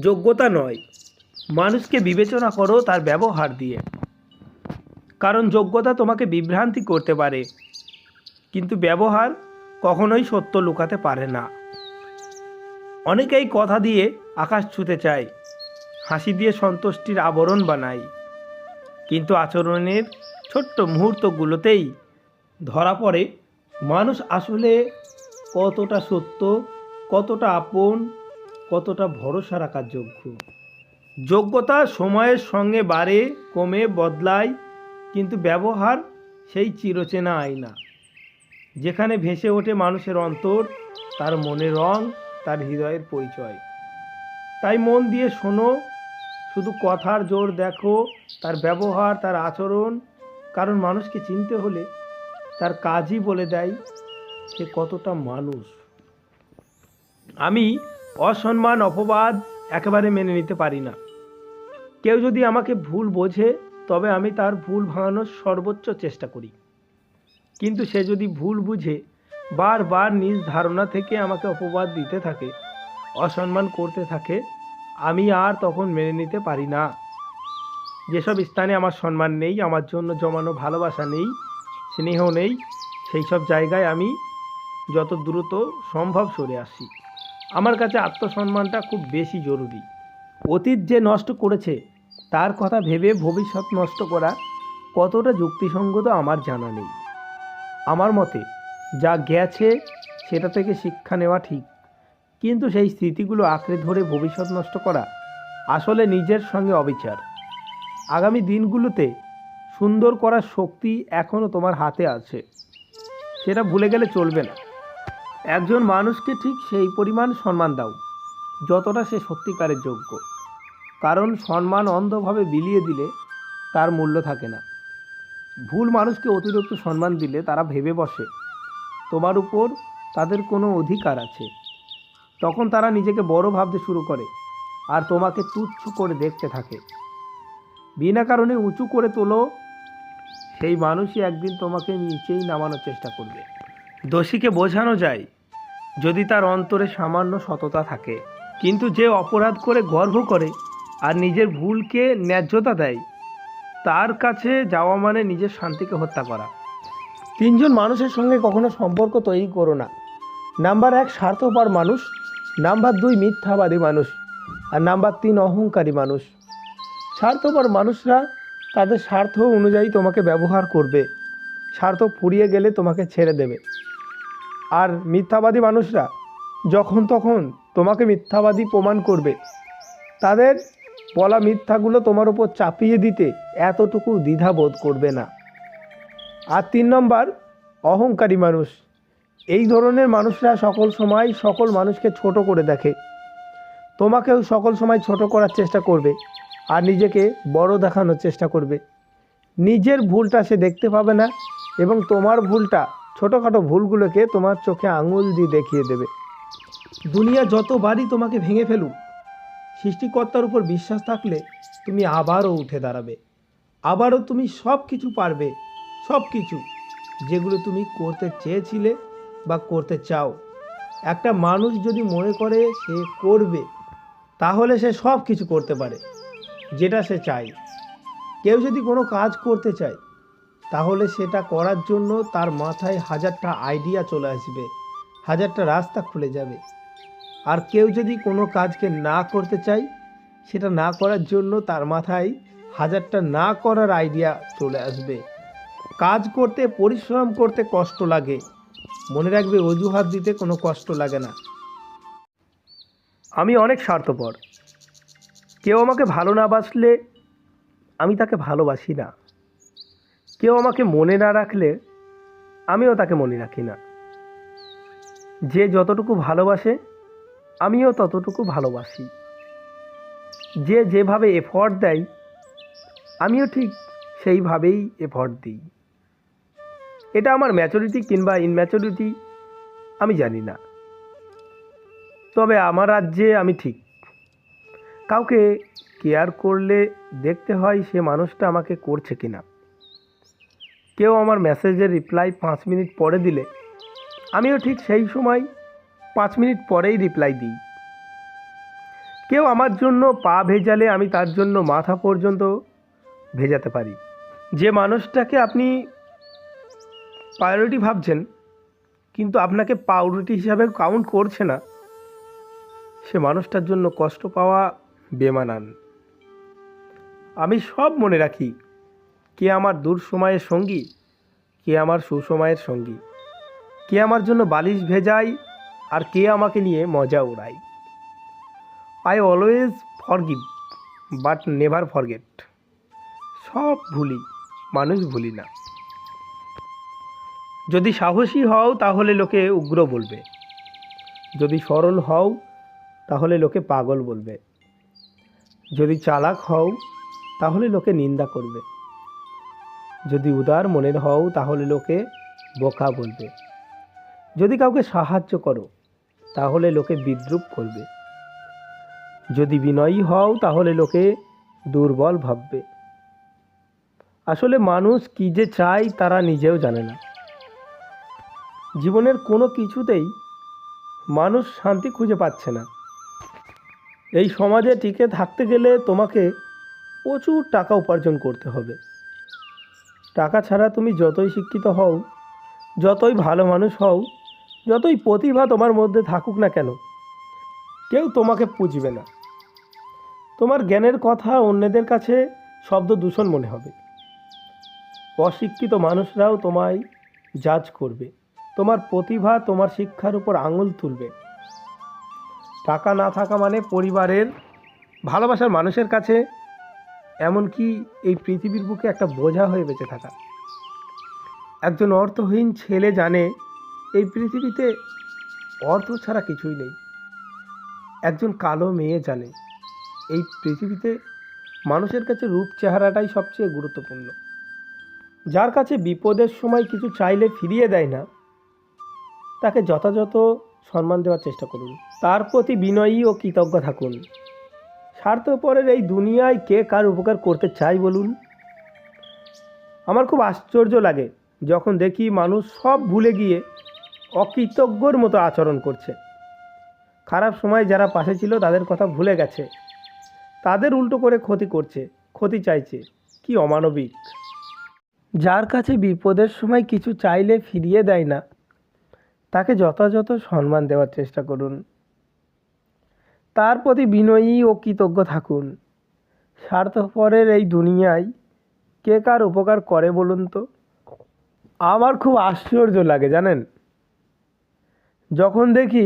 যোগ্যতা নয়। মানুষকে বিবেচনা করো তার ব্যবহার দিয়ে। কারণ যোগ্যতা তোমাকে বিভ্রান্তি করতে পারে। কিন্তু ব্যবহার কখনোই সত্য লুকাতে পারে না। অনেকেই কথা দিয়ে আকাশ ছুতে চায়, হাসি দিয়ে সন্তুষ্টির আবরণ বানায়। কিন্তু আচরণের ছোট্ট মুহূর্তগুলোতেই ধরা পড়ে, মানুষ আসলে কতটা সত্য, কতটা আপন কতটা ভরসা রাখার যোগ্য? যোগ্যতা সময়ের সঙ্গে বাড়ে, কমে, বদলায়, কিন্তু ব্যবহার সেই চিরচেনা আয়না। যেখানে ভেসে ওঠে মানুষের অন্তর, তার মনের রং, তার হৃদয়ের পরিচয়। তাই মন দিয়ে শোনো, শুধু কথার জোর দেখো, তার ব্যবহার, তার আচরণ, কারণ মানুষকে চিনতে হলে তার কাজই বলে দেয় সে কতটা মানুষ। আমি অসম্মান, অপবাদ একেবারে মেনে নিতে পারি না। কেউ যদি আমাকে ভুল বোঝে, তবে আমি তার ভুল ভাঙানোর সর্বোচ্চ চেষ্টা করি। কিন্তু সে যদি ভুল বুঝে, বারবার নিজ ধারণা থেকে আমাকে অপবাদ দিতে থাকে, অসম্মান করতে থাকে, আমি আর তখন মেনে নিতে পারি না। যেসব স্থানে আমার সম্মান নেই, আমার জন্য জমানো ভালোবাসা নেই, স্নেহ নেই সেই সব জায়গায় আমি যত দ্রুত সম্ভব সরে আসি। আমার কাছে আত্মসম্মানটা খুব বেশি জরুরি। অতীত যে নষ্ট করেছে, তার কথা ভেবে ভবিষ্যৎ নষ্ট করা কতটা যুক্তিসঙ্গত আমার জানা নেই। আমার মতে, যা গেছে সেটা থেকে শিক্ষা নেওয়া ঠিক। কিন্তু সেই স্মৃতিগুলো আঁকড়ে ধরে ভবিষ্যৎ নষ্ট করা আসলে নিজের সঙ্গে অবিচার। আগামী দিনগুলোতে সুন্দর করার শক্তি এখনও তোমার হাতে আছে। সেটা ভুলে গেলে চলবে না। একজন মানুষকে ঠিক সেই পরিমাণ সম্মান দাও, যতটা সে সত্যিকারের যোগ্য। কারণ সম্মান অন্ধভাবে বিলিয়ে দিলে তার মূল্য থাকে না। ভুল মানুষকে অতিরিক্ত সম্মান দিলে তারা ভেবে বসে, তোমার উপর তাদের কোনো অধিকার আছে। তখন তারা নিজেকে বড় ভাবতে শুরু করে আর তোমাকে তুচ্ছ করে দেখতে থাকে। বিনা কারণে উঁচু করে তোলো, সেই মানুষই একদিন তোমাকে নিচেই নামানোর চেষ্টা করবে। দোষীকে বোঝানো যায় যদি তার অন্তরে সামান্য সততা থাকে। কিন্তু যে অপরাধ করে গর্ব করে আর নিজের ভুলকে ন্যায্যতা দেয়, তার কাছে যাওয়া মানে নিজের শান্তিকে হত্যা করা। তিনজন মানুষের সঙ্গে কখনো সম্পর্ক তৈরি করো না। নাম্বার এক, স্বার্থপর মানুষ। নাম্বার দুই, মিথ্যাবাদী মানুষ। আর নাম্বার তিন, অহংকারী মানুষ। স্বার্থপর মানুষরা তাদের স্বার্থ অনুযায়ী তোমাকে ব্যবহার করবে। স্বার্থ ফুরিয়ে গেলে তোমাকে ছেড়ে দেবে। আর মিথ্যাবাদী মানুষরা যখন তখন তোমাকে মিথ্যাবাদী প্রমাণ করবে। তাদের বলা মিথ্যাগুলো তোমার উপর চাপিয়ে দিতে এতটুকু দ্বিধা বোধ করবে না। আর তিন নম্বর, অহংকারী মানুষ। এই ধরনের মানুষরা সকল সময় সকল মানুষকে ছোট করে দেখে। তোমাকেও সকল সময় ছোট করার চেষ্টা করবে আর নিজেকে বড় দেখানোর চেষ্টা করবে। নিজের ভুলটা সে দেখতে পাবে না এবং তোমার ভুলটা ছোটোখাটো ভুলগুলোকে তোমার চোখে আঙুল দিয়ে দেখিয়ে দেবে। দুনিয়া যতবারই তোমাকে ভেঙে ফেলুক, সৃষ্টিকর্তার উপর বিশ্বাস থাকলে তুমি আবারও উঠে দাঁড়াবে। আবারও তুমি সব কিছু পারবে সব কিছু যেগুলো তুমি করতে চেয়েছিলে বা করতে চাও। একটা মানুষ যদি মনে করে সে করবে, তাহলে সে সব কিছু করতে পারে, যেটা সে চায়। কেউ যদি কোনো কাজ করতে চায় তাহলে সেটা করার জন্য তার মাথায় হাজারটা আইডিয়া চলে আসবে, হাজারটা রাস্তা খুলে যাবে। আর কেউ যদি কোনো কাজকে না করতে চায়, সেটা না করার জন্য তার মাথায় হাজারটা না করার আইডিয়া চলে আসবে। কাজ করতে, পরিশ্রম করতে কষ্ট লাগে। মনে রাখবে অজুহাত দিতে কোনো কষ্ট লাগে না। আমি অনেক স্বার্থপর। কেউ আমাকে ভালো না বাসলে আমি তাকে ভালোবাসি না। কেউ আমাকে মনে না রাখলে আমিও তাকে মনে রাখি না। যে যতটুকু ভালোবাসে, আমিও ততটুকু ভালোবাসি। যে যেভাবে এফর্ট দেয়, আমিও ঠিক সেইভাবেই এফর্ট দিই। এটা আমার ম্যাচুরিটি কিংবা ইনম্যাচুরিটি আমি জানি না। তবে আমার রাজ্যে আমি ঠিক। কাউকে কেয়ার করলে দেখতে হয় সে মানুষটা আমাকে করছে কিনা। কেউ আমার মেসেজের রিপ্লাই পাঁচ মিনিট পরে দিলে, আমিও ঠিক সেই সময় পাঁচ মিনিট পরেই রিপ্লাই দিই। কেউ আমার জন্য পা ভেজালে আমি তার জন্য মাথা পর্যন্ত ভেজাতে পারি। যে মানুষটাকে আপনি প্রায়োরিটি ভাবছেন, কিন্তু আপনাকে পাউরুটি হিসাবে কাউন্ট করছে না, সে মানুষটার জন্য কষ্ট পাওয়া বেমানান। আমি সব মনে রাখি কে আমার দূর সময়ের সঙ্গী, কে আমার সুসময়ের সঙ্গী, কে আমার জন্য বালিশ ভেজায়, আর কে আমাকে নিয়ে মজা উড়ায়। I always forgive, but never forget. সব ভুলি, মানুষ ভুলি না। যদি সাহসী হও, তাহলে লোকে উগ্র বলবে। যদি সরল হও, তাহলে লোকে পাগল বলবে। যদি চালাক হও, তাহলে লোকে নিন্দা করবে। যদি উদার মনের হও, তাহলে লোকে বোকা বলবে। যদি কাউকে সাহায্য করো, তাহলে লোকে বিদ্রুপ করবে। যদি বিনয়ী হও, তাহলে লোকে দুর্বল ভাববে। আসলে মানুষ কী যে চায়, তারা নিজেও জানে না। জীবনের কোনো কিছুতেই মানুষ শান্তি খুঁজে পাচ্ছে না। এই সমাজে টিকে থাকতে গেলে তোমাকে প্রচুর টাকা উপার্জন করতে হবে। টাকা ছাড়া তুমি যতই শিক্ষিত হও, যতই ভালো মানুষ হও, যতই প্রতিভা তোমার মধ্যে থাকুক না কেন, কেউ তোমাকে পুজবে না। তোমার জ্ঞানের কথা অন্যদের কাছে শব্দ দূষণ মনে হবে। অশিক্ষিত মানুষরাও তোমায় জাজ করবে। তোমার প্রতিভা, তোমার শিক্ষার উপর আঙুল তুলবে। টাকা না থাকা মানে পরিবারের ভালোবাসার মানুষের কাছে এমনকি এই পৃথিবীর বুকে একটা বোঝা হয়ে বেঁচে থাকা। একজন অর্থহীন ছেলে জানে, এই পৃথিবীতে অর্থ ছাড়া কিছুই নেই। একজন কালো মেয়ে জানে, এই পৃথিবীতে মানুষের কাছে রূপ চেহারাটাই সবচেয়ে গুরুত্বপূর্ণ। যার কাছে বিপদের সময় কিছু চাইলে ফিরিয়ে দেয় না, তাকে যথাযথ সম্মান দেওয়ার চেষ্টা করুন। তার প্রতি বিনয়ী ও কৃতজ্ঞ থাকুন। স্বার্থপরের এই দুনিয়ায় কে কার উপকার করতে চাই বলুন? আমার খুব আশ্চর্য লাগে যখন দেখি মানুষ সব ভুলে গিয়ে অকৃতজ্ঞর মতো আচরণ করছে। খারাপ সময় যারা পাশে ছিল তাদের কথা ভুলে গেছে। তাদের উল্টো করে ক্ষতি করছে, ক্ষতি চাইছে। কি অমানবিক। যার কাছে বিপদের সময় কিছু চাইলে ফিরিয়ে দেয় না, তাকে যথাযথ সম্মান দেওয়ার চেষ্টা করুন। তার প্রতি বিনয়ী ও কৃতজ্ঞ থাকুন। স্বার্থপরের এই দুনিয়ায় কে কার উপকার করে বলুন তো? আমার খুব আশ্চর্য লাগে, জানেন? যখন দেখি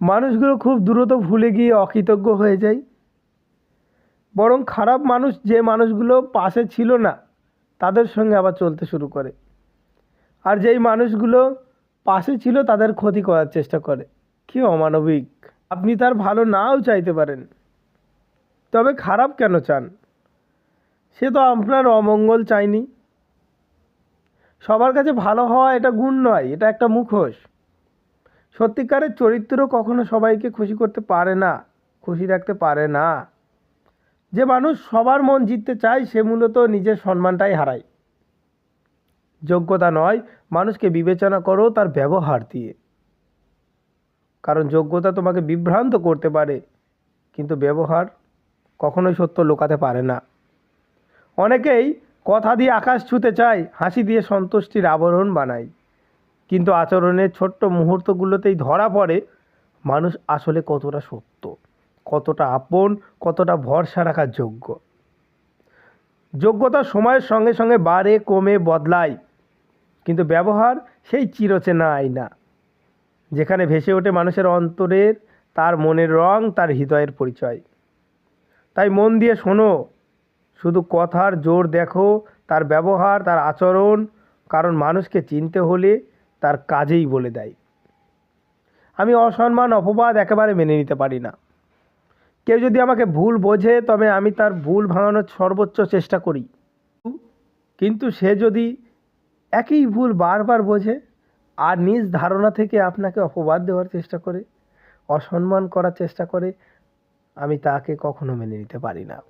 মানুষগুলো খুব দ্রুত ভুলে গিয়ে অকৃতজ্ঞ হয়ে যায়, বরং খারাপ মানুষ যে মানুষগুলো পাশে ছিল না, তাদের সঙ্গে আবার চলতে শুরু করে। আর যেই মানুষগুলো পাশে ছিল, তাদের ক্ষতি করার চেষ্টা করে। কি অমানবিক! আপনি তার ভালো নাও চাইতে পারেন। তবে খারাপ কেন চান? সে তো আপনার অমঙ্গল চায়নি। সবার কাছে ভালো হওয়া এটা গুণ নয়, এটা একটা মুখোশ। সত্যিকারের চরিত্র কখনো সবাইকে খুশি করতে পারে না, খুশি রাখতে পারে না। যে মানুষ সবার মন জিততে চায়, সে মূলত নিজের সম্মানটাই হারায়। যোগ্যতা নয়, মানুষকে বিবেচনা করো তার ব্যবহার দিয়ে। কারণ যোগ্যতা তোমাকে বিভ্রান্ত করতে পারে, কিন্তু ব্যবহার কখনোই সত্য লুকাতে পারে না। অনেকেই কথা দিয়ে আকাশ ছুতে চায়, হাসি দিয়ে সন্তুষ্টির আবরণ বানায়। কিন্তু আচরণের ছোট্ট মুহূর্তগুলোতেই ধরা পড়ে মানুষ আসলে কতটা সত্য, কতটা আপন, কতটা ভরসা রাখার যোগ্য। যোগ্যতা সময়ের সঙ্গে সঙ্গে বাড়ে, কমে, বদলায়, কিন্তু ব্যবহার সেই চিরচেনা আয়না। যেখানে ভেসে ওঠে মানুষের অন্তরের তার মনের রং, তার হৃদয়ের পরিচয়। তাই মন দিয়ে শোনো, শুধু কথার জোর দেখো, তার ব্যবহার, তার আচরণ, কারণ মানুষকে চিনতে হলে তার কাজেই বলে দেয়। আমি অসম্মান, অপবাদ একেবারে মেনে নিতে পারি না। কেউ যদি আমাকে ভুল বোঝে, তবে আমি তার ভুল ভাঙানোর সর্বোচ্চ চেষ্টা করি। কিন্তু সে যদি একই ভুল বারবার বোঝে আর নিজ ধারণা থেকে আপনাকে অপবাদ দেওয়ার চেষ্টা করে, অসম্মান করার চেষ্টা করে, আমি তাকে কখনো মেনে নিতে পারি না।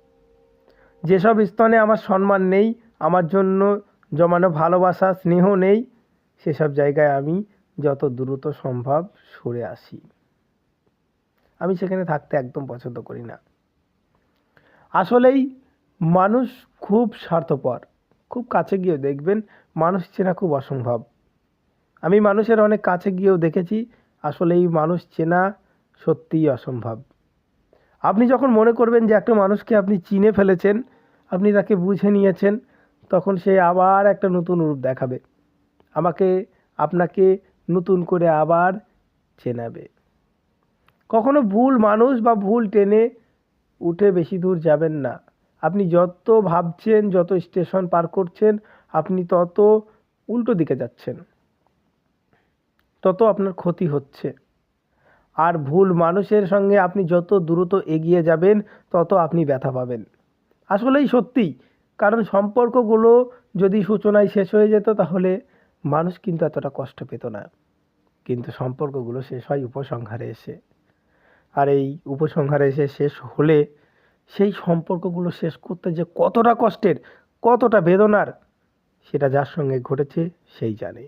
যেসব স্থানে আমার সম্মান নেই, আমার জন্য জমানো ভালোবাসা, স্নেহ নেই, সেসব জায়গায় আমি যত দ্রুত সম্ভব সরে আসি। আমি সেখানে থাকতে একদম পছন্দ করি না। আসলেই মানুষ খুব স্বার্থপর। খুব কাছে গিয়ে দেখবেন, মানুষ চেনা খুব অসম্ভব। আমি মানুষের অনেক কাছে গিয়েও দেখেছি আসলে এই মানুষ চেনা সত্যিই অসম্ভব। আপনি যখন মনে করবেন যে একটা মানুষকে আপনি চিনে ফেলেছেন, আপনি তাকে বুঝে নিয়েছেন, তখন সে আবার একটা নতুন রূপ দেখাবে। আমাকে, আপনাকে নতুন করে আবার চেনাবে। কখনো ভুল মানুষ বা ভুল টেনে উঠে বেশি দূর যাবেন না। আপনি যত ভাবছেন, যত স্টেশন পার করছেন, আপনি তত উল্টো দিকে যাচ্ছেন। তত আপনার ক্ষতি হচ্ছে। আর ভুল মানুষের সঙ্গে আপনি যত দ্রুত এগিয়ে যাবেন, তত আপনি ব্যথা পাবেন। আসলেই সত্যি কারণ সম্পর্কগুলো যদি সূচনায় শেষ হয়ে যেত, তাহলে মানুষ কিন্তু এতটা কষ্ট পেত না। কিন্তু সম্পর্কগুলো শেষ হয় উপসংহারে এসে। আর এই উপসংহারে এসে শেষ হলে সেই সম্পর্কগুলো শেষ করতে যে কতটা কষ্টের, কতটা বেদনার, সেটা যার সঙ্গে ঘটেছে, সেই জানে।